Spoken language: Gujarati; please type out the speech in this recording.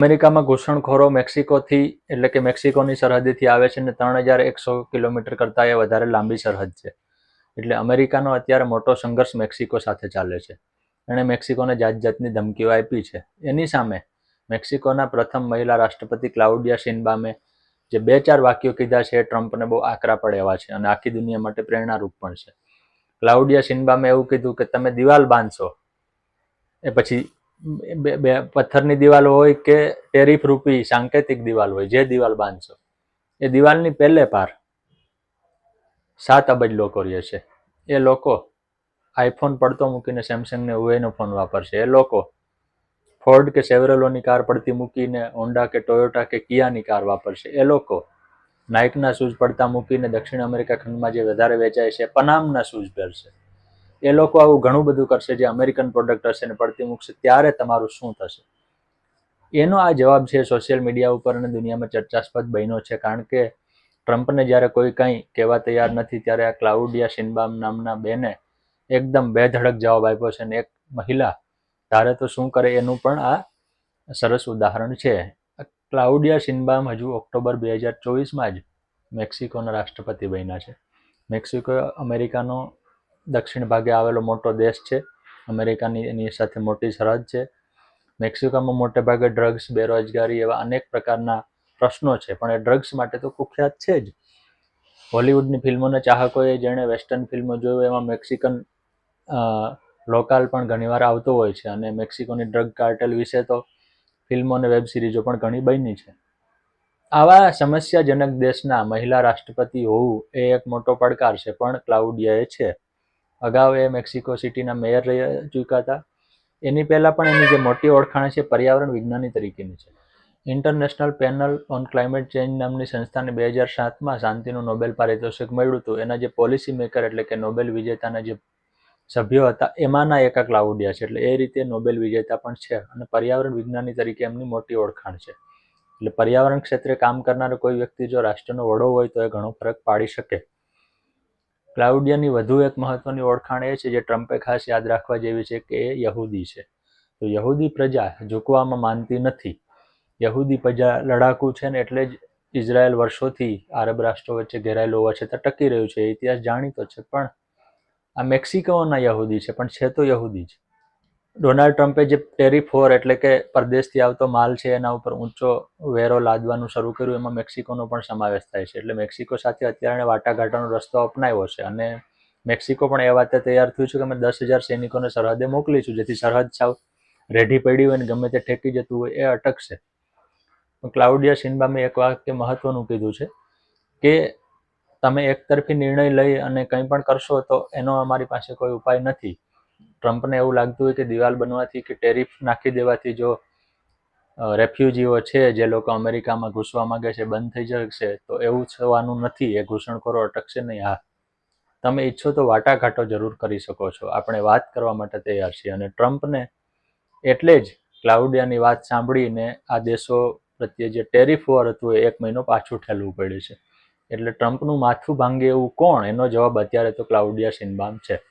અમેરિકામાં ઘૂસણખોરો મેક્સિકોથી, એટલે કે મેક્સિકોની સરહદેથી આવે છે અને ત્રણ હજાર એકસો કિલોમીટર કરતાં એ વધારે લાંબી સરહદ છે. એટલે અમેરિકાનો અત્યારે મોટો સંઘર્ષ મેક્સિકો સાથે ચાલે છે. એણે મેક્સિકોને જાત જાતની ધમકીઓ આપી છે. એની સામે મેક્સિકોના પ્રથમ મહિલા રાષ્ટ્રપતિ ક્લાઉડિયા સિન્બામે જે બે ચાર વાક્યો કીધા છે એ ટ્રમ્પને બહુ આકરા પડે એવા છે અને આખી દુનિયા માટે પ્રેરણારૂપ પણ છે. ક્લાઉડિયા સિન્બામે એવું કીધું કે તમે દિવાલ બાંધશો, એ પછી બે પથ્થરની દિવાલ હોય કે ટેરિફ રૂપી સાંકેતિક દિવાલ હોય, જે દિવાલ બાંધશો, એ દિવાલની પહેલે પાર સાત અબજ લોકો રહે છે. એ લોકો આઈફોન પડતો મૂકીને સેમસંગને ઉવેનો ફોન વાપરશે. એ લોકો ફોર્ડ કે સેવરેલોની કાર પડતી મૂકીને હોન્ડા કે ટોયોટા કે કિયાની કાર વાપરશે. એ લોકો નાઇકના શૂઝ પડતા મૂકીને દક્ષિણ અમેરિકા ખંડમાં જે વધારે વેચાય છે, પનામના શૂઝ પહેરશે. એ લોકો આવું ઘણું બધું કરશે જે અમેરિકન પ્રોડક્ટ હશે ને પડતી મૂકશે, ત્યારે તમારું શું થશે? એનો આ જવાબ છે સોશિયલ મીડિયા ઉપર અને દુનિયામાં ચર્ચાસ્પદ બન્યો છે, કારણ કે ટ્રમ્પને જ્યારે કોઈ કંઈ કહેવા તૈયાર નથી, ત્યારે આ ક્લાઉડિયા શિનબામ નામના બેને એકદમ બેધડક જવાબ આપ્યો છે અને એક મહિલા, તારે તો શું કરે એનું પણ આ સરસ ઉદાહરણ છે. ક્લાઉડિયા શિનબામ હજુ ઓક્ટોબર બે હજાર ચોવીસમાં જ મેક્સિકોના રાષ્ટ્રપતિ બન્યા છે. મેક્સિકો અમેરિકાનો દક્ષિણ ભાગે આવેલો મોટો દેશ છે. અમેરિકાની એની સાથે મોટી સરહદ છે. મેક્સિકોમાં મોટે ભાગે ડ્રગ્સ, બેરોજગારી એવા અનેક પ્રકારના પ્રશ્નો છે, પણ એ ડ્રગ્સ માટે તો કુખ્યાત છે જ. હોલિવૂડની ફિલ્મોના ચાહકોએ જેણે વેસ્ટર્ન ફિલ્મો જોયું એમાં મેક્સિકન લોકાલ પણ ઘણીવાર આવતો હોય છે અને મેક્સિકોની ડ્રગ કાર્ટેલ વિશે તો ફિલ્મો અને વેબ સિરીઝો પણ ઘણી બની છે. આવા સમસ્યાજનક દેશના મહિલા રાષ્ટ્રપતિ હોવું એ એક મોટો પડકાર છે, પણ ક્લાઉડિયાએ છે. અગાઉ એ મેક્સિકો સિટીના મેયર રહી ચૂક્યા હતા. એની પહેલાં પણ એની જે મોટી ઓળખાણ છે પર્યાવરણ વિજ્ઞાની તરીકેની છે. International Panel on Climate Change નામની સંસ્થાને બે હજાર સાતમાં શાંતિનું નોબેલ પારિતોષિક મળ્યું હતું. એના જે પોલિસી મેકર એટલે કે નોબેલ વિજેતાના જે સભ્યો હતા, એમાંના એકા ક્લાઉડિયા છે. એટલે એ રીતે નોબેલ વિજેતા પણ છે અને પર્યાવરણ વિજ્ઞાની તરીકે એમની મોટી ઓળખાણ છે. એટલે પર્યાવરણ ક્ષેત્રે કામ કરનારો કોઈ વ્યક્તિ જો રાષ્ટ્રનો વડો હોય તો એ ઘણો ફરક પાડી શકે. ક્લાઉડિયાની વધુ એક મહત્વની ઓળખાણ એ છે જે ટ્રમ્પે ખાસ યાદ રાખવા જેવી છે કે એ યહૂદી છે. તો યહૂદી પ્રજા ઝૂકવામાં માનતી નથી. યહૂદી પ્રજા લડાકુ છે ને એટલે જ ઇઝરાયલ વર્ષોથી આરબ રાષ્ટ્રો વચ્ચે ઘેરાયેલું હોવા છતાં ટકી રહ્યું છે. ઇતિહાસ જાણીતો છે, પણ આ મેક્સિકોના યહૂદી છે, પણ છે તો યહૂદી જ. ડોનાલ્ડ ટ્રમ્પે જે ટેરિફ વોર એટલે કે પરદેશથી આવતો માલ છે, એના ઉપર ઊંચો વેરો લાદવાનું શરૂ કર્યું, એમાં મેક્સિકોનો પણ સમાવેશ થાય છે. એટલે મેક્સિકો સાથે અત્યારે વાટાઘાટાનો રસ્તો અપનાવ્યો છે અને મેક્સિકો પણ એ વાતે તૈયાર થયું છે કે અમે દસ હજાર સૈનિકોને સરહદે મોકલીશું, જેથી સરહદ સાવ રેઢી પડી હોય ને ગમે તે ઠેકી જતું હોય એ અટકશે. ક્લાઉડિયા સિન્બામે એક વાક્ય મહત્વનું કીધું છે કે તમે એકતરફી નિર્ણય લઈ અને કંઈ પણ કરશો તો એનો અમારી પાસે કોઈ ઉપાય નથી. ટ્રમ્પને એવું લાગતું હોય કે દિવાલ બનવાથી કે ટેરિફ નાખી દેવાથી જો રેફ્યુજીઓ છે, જે લોકો અમેરિકામાં ઘૂસવા માંગે છે, બંધ થઈ જશે, તો એવું થવાનું નથી. એ ઘૂસણખોરો અટકશે નહીં. હા. તમે ઈચ્છો તો વાટાઘાટો જરૂર કરી શકો છો. આપણે વાત કરવા માટે તૈયાર છીએ. અને ટ્રમ્પને એટલે જ ક્લાઉડિયાની વાત સાંભળીને આ દેશો પ્રત્યે જે ટેરિફ વોર હતું, એ એક મહિનો પાછું ઠેલવું પડ્યું છે. એટલે ટ્રમ્પનું માથું ભાંગે એવું કોણ? એનો જવાબ અત્યારે તો ક્લાઉડિયા સિનબામ છે.